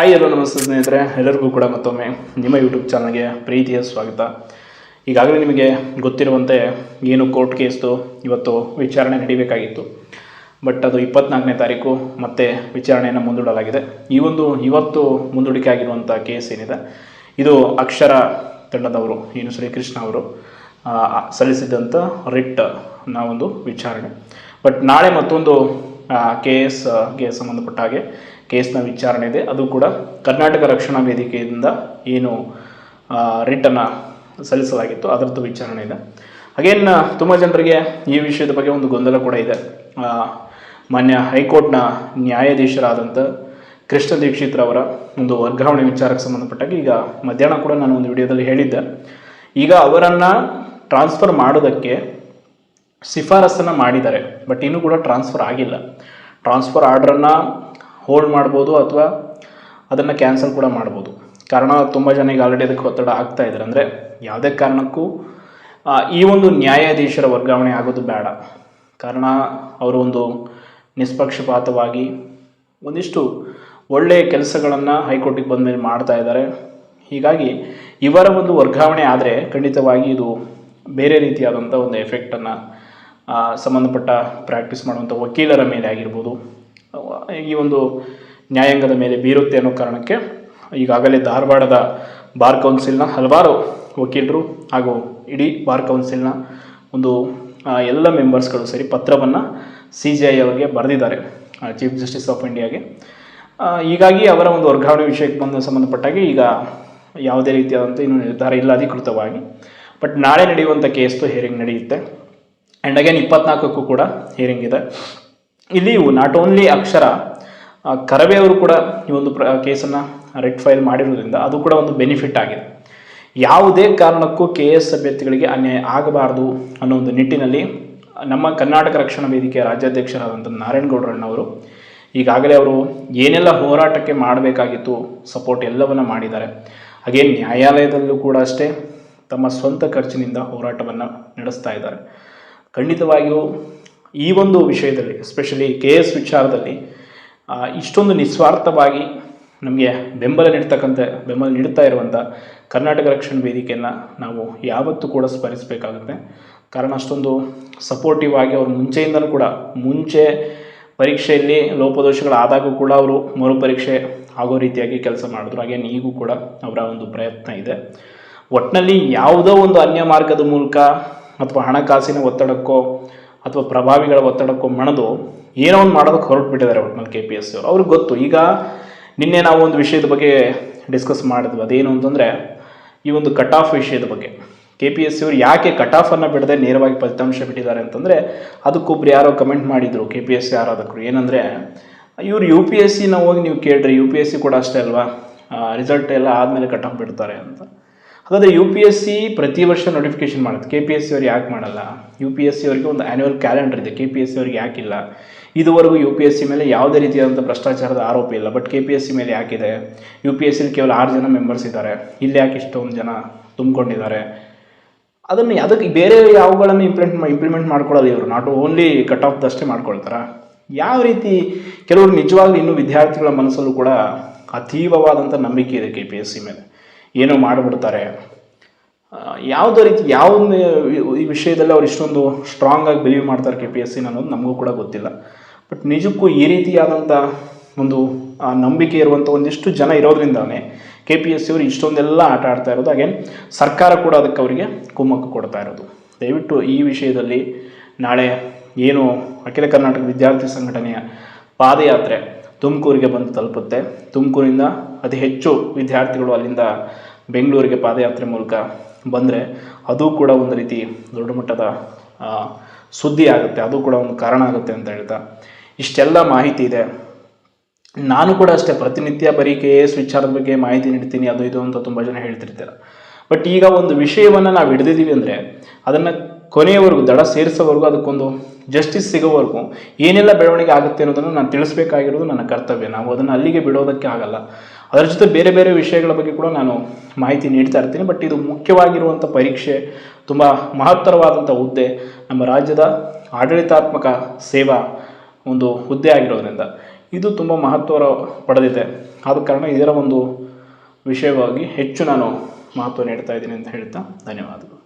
Hi ಎಲ್ಲೋ ನಮಸ್ತೆ ಸ್ನೇಹಿತರೆ, ಎಲ್ಲರಿಗೂ ಕೂಡ ಮತ್ತೊಮ್ಮೆ ನಿಮ್ಮ ಯೂಟ್ಯೂಬ್ ಚಾನಲ್ಗೆ ಪ್ರೀತಿಯ ಸ್ವಾಗತ. ಈಗಾಗಲೇ ನಿಮಗೆ ಗೊತ್ತಿರುವಂತೆ ಏನು ಕೋರ್ಟ್ ಕೇಸ್ದು ಇವತ್ತು ವಿಚಾರಣೆ ನಡೀಬೇಕಾಗಿತ್ತು. ಬಟ್ ಅದು ಇಪ್ಪತ್ನಾಲ್ಕನೇ ತಾರೀಕು ಮತ್ತೆ ವಿಚಾರಣೆಯನ್ನು ಮುಂದೂಡಲಾಗಿದೆ. ಈ ಒಂದು ಇವತ್ತು ಮುಂದೂಡಿಕೆ ಆಗಿರುವಂಥ ಕೇಸ್ ಏನಿದೆ, ಇದು ಅಕ್ಷರ ತಂಡದವರು, ಏನು ಶ್ರೀಕೃಷ್ಣ ಅವರು ಸಲ್ಲಿಸಿದಂಥ ರಿಟ್ನ ಒಂದು ವಿಚಾರಣೆ. ಬಟ್ ನಾಳೆ ಮತ್ತೊಂದು ಕೆ ಎಸ್ಗೆ ಸಂಬಂಧಪಟ್ಟ ಹಾಗೆ ಕೇಸ್ನ ವಿಚಾರಣೆ ಇದೆ. ಅದು ಕೂಡ ಕರ್ನಾಟಕ ರಕ್ಷಣಾ ವೇದಿಕೆಯಿಂದ ಏನು ರಿಟನ್ನು ಸಲ್ಲಿಸಲಾಗಿತ್ತು. ಅದರದ್ದು ವಿಚಾರಣೆ ಇದೆ. ಅಗೇನ್ ತುಂಬ ಜನರಿಗೆ ಈ ವಿಷಯದ ಬಗ್ಗೆ ಒಂದು ಗೊಂದಲ ಕೂಡ ಇದೆ. ಮಾನ್ಯ ಹೈಕೋರ್ಟ್ನ ನ್ಯಾಯಾಧೀಶರಾದಂಥ ಕೃಷ್ಣ ದೀಕ್ಷಿತ್ರವರ ಒಂದು ವರ್ಗಾವಣೆ ವಿಚಾರಕ್ಕೆ ಸಂಬಂಧಪಟ್ಟಾಗ ಈಗ ಮಧ್ಯಾಹ್ನ ಕೂಡ ನಾನು ಒಂದು ವಿಡಿಯೋದಲ್ಲಿ ಹೇಳಿದ್ದೆ. ಈಗ ಅವರನ್ನು ಟ್ರಾನ್ಸ್ಫರ್ ಮಾಡೋದಕ್ಕೆ ಶಿಫಾರಸನ್ನು ಮಾಡಿದ್ದಾರೆ. ಬಟ್ ಇನ್ನೂ ಕೂಡ ಟ್ರಾನ್ಸ್ಫರ್ ಆಗಿಲ್ಲ. ಟ್ರಾನ್ಸ್ಫರ್ ಆರ್ಡ್ರನ್ನು ಹೋಲ್ಡ್ ಮಾಡ್ಬೋದು ಅಥವಾ ಅದನ್ನು ಕ್ಯಾನ್ಸಲ್ ಕೂಡ ಮಾಡ್ಬೋದು. ಕಾರಣ ತುಂಬ ಜನ ಈಗ ಆಲ್ರೆಡಿ ಅದಕ್ಕೆ ಒತ್ತಡ ಆಗ್ತಾ ಇದ್ದಾರೆ. ಅಂದರೆ ಯಾವುದೇ ಕಾರಣಕ್ಕೂ ಈ ಒಂದು ನ್ಯಾಯಾಧೀಶರ ವರ್ಗಾವಣೆ ಆಗೋದು ಬೇಡ. ಕಾರಣ ಅವರು ಒಂದು ನಿಷ್ಪಕ್ಷಪಾತವಾಗಿ ಒಂದಿಷ್ಟು ಒಳ್ಳೆಯ ಕೆಲಸಗಳನ್ನು ಹೈಕೋರ್ಟಿಗೆ ಬಂದ ಮೇಲೆ ಮಾಡ್ತಾ ಇದ್ದಾರೆ. ಹೀಗಾಗಿ ಇವರ ಒಂದು ವರ್ಗಾವಣೆ ಆದರೆ ಖಂಡಿತವಾಗಿ ಇದು ಬೇರೆ ರೀತಿಯಾದಂಥ ಒಂದು ಎಫೆಕ್ಟನ್ನು ಸಂಬಂಧಪಟ್ಟ ಪ್ರಾಕ್ಟೀಸ್ ಮಾಡುವಂಥ ವಕೀಲರ ಮೇಲೆ ಆಗಿರ್ಬೋದು ಈ ಒಂದು ನ್ಯಾಯಾಂಗದ ಮೇಲೆ ಬೀರುತ್ತೆ ಅನ್ನೋ ಕಾರಣಕ್ಕೆ ಈಗಾಗಲೇ ಧಾರವಾಡದ ಬಾರ್ ಕೌನ್ಸಿಲ್ನ ಹಲವಾರು ವಕೀಲರು ಹಾಗೂ ಇಡೀ ಬಾರ್ ಕೌನ್ಸಿಲ್ನ ಒಂದು ಎಲ್ಲ ಮೆಂಬರ್ಸ್ಗಳು ಸೇರಿ ಪತ್ರವನ್ನು ಸಿ ಜಿ ಐ ಅವರಿಗೆ ಬರೆದಿದ್ದಾರೆ ಚೀಫ್ ಜಸ್ಟಿಸ್ ಆಫ್ ಇಂಡಿಯಾಗೆ. ಹೀಗಾಗಿ ಅವರ ಒಂದು ವರ್ಗಾವಣೆ ವಿಷಯಕ್ಕೆ ಬಂದ ಸಂಬಂಧಪಟ್ಟಾಗೆ ಈಗ ಯಾವುದೇ ರೀತಿಯಾದಂಥ ಇನ್ನೂ ನಿರ್ಧಾರ ಇಲ್ಲ ಅಧಿಕೃತವಾಗಿ ಬಟ್ ನಾಳೆ ನಡೆಯುವಂಥ ಕೇಸ್ದು ಹಿಯರಿಂಗ್ ನಡೆಯುತ್ತೆ. ಆ್ಯಂಡ್ ಅಗೇನ್ ಇಪ್ಪತ್ನಾಲ್ಕಕ್ಕೂ ಕೂಡ ಹಿಯರಿಂಗ್ ಇದೆ. ಇಲ್ಲಿ ನಾಟ್ ಓನ್ಲಿ ಅಕ್ಷರ ಕರವೇ ಅವರು ಕೂಡ ಈ ಒಂದು ಪ್ರ ಕೇಸನ್ನು ರೆಡ್ ಫೈಲ್ ಮಾಡಿರೋದ್ರಿಂದ ಅದು ಕೂಡ ಒಂದು ಬೆನಿಫಿಟ್ ಆಗಿದೆ. ಯಾವುದೇ ಕಾರಣಕ್ಕೂ ಕೆ ಎಸ್ ಅಭ್ಯರ್ಥಿಗಳಿಗೆ ಅನ್ಯಾಯ ಆಗಬಾರದು ಅನ್ನೋ ಒಂದು ನಿಟ್ಟಿನಲ್ಲಿ ನಮ್ಮ ಕರ್ನಾಟಕ ರಕ್ಷಣಾ ವೇದಿಕೆಯ ರಾಜ್ಯಾಧ್ಯಕ್ಷರಾದಂಥ ನಾರಾಯಣಗೌಡರಣ್ಣವರು ಈಗಾಗಲೇ ಅವರು ಏನೆಲ್ಲ ಹೋರಾಟಕ್ಕೆ ಮಾಡಬೇಕಾಗಿತ್ತು ಸಪೋರ್ಟ್ ಎಲ್ಲವನ್ನ ಮಾಡಿದ್ದಾರೆ. ಹಾಗೆ ನ್ಯಾಯಾಲಯದಲ್ಲೂ ಕೂಡ ಅಷ್ಟೇ ತಮ್ಮ ಸ್ವಂತ ಖರ್ಚಿನಿಂದ ಹೋರಾಟವನ್ನು ನಡೆಸ್ತಾ ಇದ್ದಾರೆ. ಖಂಡಿತವಾಗಿಯೂ ಈ ಒಂದು ವಿಷಯದಲ್ಲಿ ಎಸ್ಪೆಷಲಿ ಕೆ ಎಸ್ ವಿಚಾರದಲ್ಲಿ ಇಷ್ಟೊಂದು ನಿಸ್ವಾರ್ಥವಾಗಿ ನಮಗೆ ಬೆಂಬಲ ನೀಡ್ತಕ್ಕಂಥ ಬೆಂಬಲ ನೀಡ್ತಾ ಇರುವಂಥ ಕರ್ನಾಟಕ ರಕ್ಷಣಾ ವೇದಿಕೆಯನ್ನು ನಾವು ಯಾವತ್ತೂ ಕೂಡ ಸ್ಮರಿಸಬೇಕಾಗುತ್ತೆ. ಕಾರಣ ಅಷ್ಟೊಂದು ಸಪೋರ್ಟಿವ್ ಆಗಿ ಅವರು ಮುಂಚೆಯಿಂದಲೂ ಕೂಡ, ಮುಂಚೆ ಪರೀಕ್ಷೆಯಲ್ಲಿ ಲೋಪದೋಷಗಳಾದಾಗೂ ಕೂಡ ಅವರು ಮರುಪರೀಕ್ಷೆ ಆಗೋ ರೀತಿಯಾಗಿ ಕೆಲಸ ಮಾಡಿದ್ರು. ಹಾಗೇನು ಈಗೂ ಕೂಡ ಅವರ ಒಂದು ಪ್ರಯತ್ನ ಇದೆ. ಒಟ್ಟಿನಲ್ಲಿ ಯಾವುದೋ ಒಂದು ಅನ್ಯ ಮಾರ್ಗದ ಮೂಲಕ ಅಥವಾ ಹಣಕಾಸಿನ ಒತ್ತಡಕ್ಕೋ ಅಥವಾ ಪ್ರಭಾವಿಗಳ ಒತ್ತಡಕ್ಕೂ ಮಣದು ಏನೋ ಒಂದು ಮಾಡೋದಕ್ಕೆ ಹೊರಟುಬಿಟ್ಟಿದ್ದಾರೆ ಒಟ್ಟಿನಲ್ಲಿ ಕೆ ಪಿ ಎಸ್ ಅವರು. ಅವ್ರಿಗೆ ಗೊತ್ತು. ಈಗ ನಿನ್ನೆ ನಾವು ಒಂದು ವಿಷಯದ ಬಗ್ಗೆ ಡಿಸ್ಕಸ್ ಮಾಡಿದ್ವಿ. ಅದೇನು ಅಂತಂದರೆ ಈ ಒಂದು ಕಟ್ ಆಫ್ ವಿಷಯದ ಬಗ್ಗೆ. ಕೆ ಪಿ ಎಸ್ ಸಿ ಅವರು ಯಾಕೆ ಕಟ್ ಆಫನ್ನು ಬಿಡದೆ ನೇರವಾಗಿ ಫಲಿತಾಂಶ ಬಿಟ್ಟಿದ್ದಾರೆ ಅಂತಂದರೆ ಅದಕ್ಕೊಬ್ರು ಯಾರೋ ಕಮೆಂಟ್ ಮಾಡಿದರು ಕೆ ಪಿ ಎಸ್ ಸಿ ಆರಾಧಕರು ಏನಂದರೆ ಇವರು ಯು ಪಿ ಎಸ್ ಸಿನ ಹೋಗಿ ನೀವು ಕೇಳಿರಿ. ಯು ಪಿ ಎಸ್ ಸಿ ಕೂಡ ಅಷ್ಟೇ ಅಲ್ವಾ? ರಿಸಲ್ಟ್ ಎಲ್ಲ ಆದಮೇಲೆ ಕಟ್ ಆಫ್ ಬಿಡ್ತಾರೆ ಅಂತ. ಹಾಗಾದರೆ ಯು ಪಿ ಎಸ್ ಸಿ ಪ್ರತಿ ವರ್ಷ ನೋಟಿಫಿಕೇಶನ್ ಮಾಡುತ್ತೆ. ಕೆ ಪಿ ಎಸ್ ಸಿ ಅವ್ರು ಯಾಕೆ ಮಾಡಲ್ಲ? ಯು ಪಿ ಎಸ್ ಸಿ ಅವರಿಗೆ ಒಂದು ಆ್ಯನ್ಯುವಲ್ ಕ್ಯಾಲೆಂಡರ್ ಇದೆ. ಕೆ ಪಿ ಎಸ್ ಸಿ ಅವ್ರಿಗೆ ಯಾಕಿಲ್ಲ ಇದುವರೆಗೂ ಯು ಪಿ ಎಸ್ ಸಿ ಮೇಲೆ ಯಾವುದೇ ರೀತಿಯಾದಂಥ ಭ್ರಷ್ಟಾಚಾರದ ಆರೋಪ ಇಲ್ಲ. But K P S C ಮೇಲೆ ಯಾಕಿದೆ? ಯು ಪಿ ಎಸ್ ಸಿಲಿ ಕೇವಲ ಆರು ಜನ ಮೆಂಬರ್ಸ್ ಇದ್ದಾರೆ. ಇಲ್ಲಿ ಯಾಕೆ ಇಷ್ಟೊಂದು ಜನ ತುಂಬಿಕೊಂಡಿದ್ದಾರೆ? ಅದನ್ನು ಅದಕ್ಕೆ ಬೇರೆ ಯಾವುಗಳನ್ನು ಇಂಪ್ಲಿಮೆಂಟ್ ಇಂಪ್ಲಿಮೆಂಟ್ ಮಾಡ್ಕೊಳ್ಳೋದು ಇವರು. ನಾಟ್ ಓನ್ಲಿ ಕಟ್ ಆಫ್ ದಷ್ಟೇ ಮಾಡ್ಕೊಳ್ತಾರ. ಯಾವ ರೀತಿ ಕೆಲವರು ನಿಜವಾಗ್ಲೂ ಇನ್ನೂ ವಿದ್ಯಾರ್ಥಿಗಳ ಮನಸ್ಸಲ್ಲೂ ಕೂಡ ಅತೀವವಾದಂಥ ನಂಬಿಕೆ ಇದೆ ಕೆ ಪಿ ಎಸ್ ಸಿ ಮೇಲೆ. ಏನೋ ಮಾಡಿಬಿಡ್ತಾರೆ. ಯಾವುದೋ ರೀತಿ ಯಾವ ಈ ವಿಷಯದಲ್ಲಿ ಅವ್ರು ಇಷ್ಟೊಂದು ಸ್ಟ್ರಾಂಗ್ ಆಗಿ ಬಿಲೀವ್ ಮಾಡ್ತಾರೆ ಕೆ ಪಿ ಎಸ್ ಸಿ ಅನ್ನೋದು ನಮಗೂ ಕೂಡ ಗೊತ್ತಿಲ್ಲ. ಬಟ್ ನಿಜಕ್ಕೂ ಈ ರೀತಿಯಾದಂಥ ಒಂದು ನಂಬಿಕೆ ಇರುವಂಥ ಒಂದಿಷ್ಟು ಜನ ಇರೋದ್ರಿಂದಾನೆ ಕೆ ಪಿ ಎಸ್ ಸಿ ಅವರು ಇಷ್ಟೊಂದೆಲ್ಲ ಆಟ ಆಡ್ತಾ ಇರೋದು. ಹಾಗೆ ಸರ್ಕಾರ ಕೂಡ ಅದಕ್ಕೆ ಅವರಿಗೆ ಕುಮ್ಮಕ್ಕು ಕೊಡ್ತಾ ಇರೋದು. ದಯವಿಟ್ಟು ಈ ವಿಷಯದಲ್ಲಿ ನಾಳೆ ಏನು ಅಖಿಲ ಕರ್ನಾಟಕ ವಿದ್ಯಾರ್ಥಿ ಸಂಘಟನೆಯ ಪಾದಯಾತ್ರೆ ತುಮಕೂರಿಗೆ ಬಂದು ತಲುಪುತ್ತೆ. ತುಮಕೂರಿಂದ ಅತಿ ಹೆಚ್ಚು ವಿದ್ಯಾರ್ಥಿಗಳು ಅಲ್ಲಿಂದ ಬೆಂಗಳೂರಿಗೆ ಪಾದಯಾತ್ರೆ ಮೂಲಕ ಬಂದರೆ ಅದು ಕೂಡ ಒಂದು ರೀತಿ ದೊಡ್ಡ ಮಟ್ಟದ ಸುದ್ದಿ ಆಗುತ್ತೆ. ಅದು ಕೂಡ ಒಂದು ಕಾರಣ ಆಗುತ್ತೆ ಅಂತ ಹೇಳ್ತಾ. ಇಷ್ಟೆಲ್ಲ ಮಾಹಿತಿ ಇದೆ. ನಾನು ಕೂಡ ಅಷ್ಟೇ ಪ್ರತಿನಿತ್ಯ ಬರೀ ಕೆ ಎಸ್ ವಿಚಾರದ ಬಗ್ಗೆ ಮಾಹಿತಿ ನೀಡ್ತೀನಿ, ಅದು ಇದು ಅಂತ ತುಂಬ ಜನ ಹೇಳ್ತಿರ್ತಾರೆ. ಬಟ್ ಈಗ ಒಂದು ವಿಷಯವನ್ನು ನಾವು ಹಿಡಿದಿದ್ದೀವಿ ಅಂದರೆ ಅದನ್ನು ಕೊನೆಯವರೆಗೂ, ದಡ ಸೇರಿಸೋವರೆಗೂ ಅದಕ್ಕೊಂದು ಜಸ್ಟಿಸ್ ಸಿಗೋವರೆಗೂ ಏನೆಲ್ಲ ಬೆಳವಣಿಗೆ ಆಗುತ್ತೆ ಅನ್ನೋದನ್ನು ನಾನು ತಿಳಿಸ್ಬೇಕಾಗಿರೋದು ನನ್ನ ಕರ್ತವ್ಯ. ನಾವು ಅದನ್ನು ಅಲ್ಲಿಗೆ ಬಿಡೋದಕ್ಕೆ ಆಗಲ್ಲ. ಅದರ ಜೊತೆ ಬೇರೆ ಬೇರೆ ವಿಷಯಗಳ ಬಗ್ಗೆ ಕೂಡ ನಾನು ಮಾಹಿತಿ ನೀಡ್ತಾ ಇರ್ತೀನಿ. ಬಟ್ ಇದು ಮುಖ್ಯವಾಗಿರುವಂಥ ಪರೀಕ್ಷೆ, ತುಂಬ ಮಹತ್ತರವಾದಂಥ ಹುದ್ದೆ, ನಮ್ಮ ರಾಜ್ಯದ ಆಡಳಿತಾತ್ಮಕ ಸೇವಾ ಒಂದು ಹುದ್ದೆ ಆಗಿರೋದ್ರಿಂದ ಇದು ತುಂಬ ಮಹತ್ವ ಪಡೆದಿದೆ. ಆದ ಕಾರಣ ಇದರ ಒಂದು ವಿಷಯವಾಗಿ ಹೆಚ್ಚು ನಾನು ಮಹತ್ವ ನೀಡ್ತಾ ಇದ್ದೀನಿ ಅಂತ ಹೇಳ್ತಾ ಧನ್ಯವಾದಗಳು.